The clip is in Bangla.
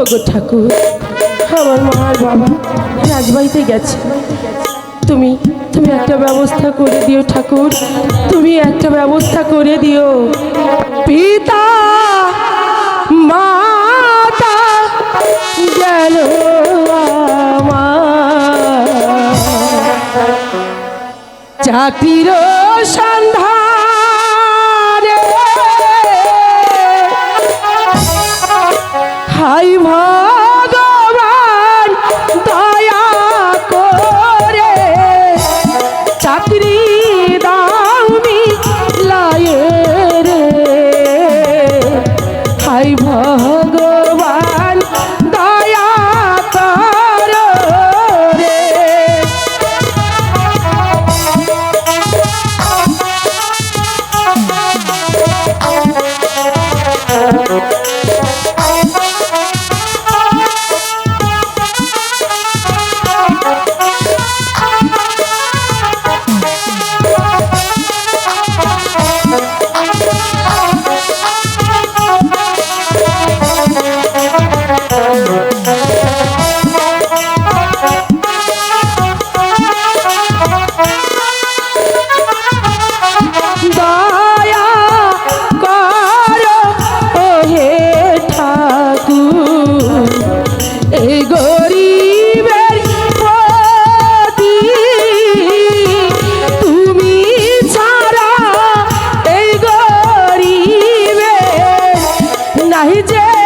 ওগো ঠাকুর, আমার মা আর বাবা রাজবাড়িতে গেছে। তুমি তুমি একটা ব্যবস্থা করে দিও ঠাকুর, তুমি একটা ব্যবস্থা করে দিও। পিতা, মাতা গেল চাকরির সন্ধানে হাই ভগবান day.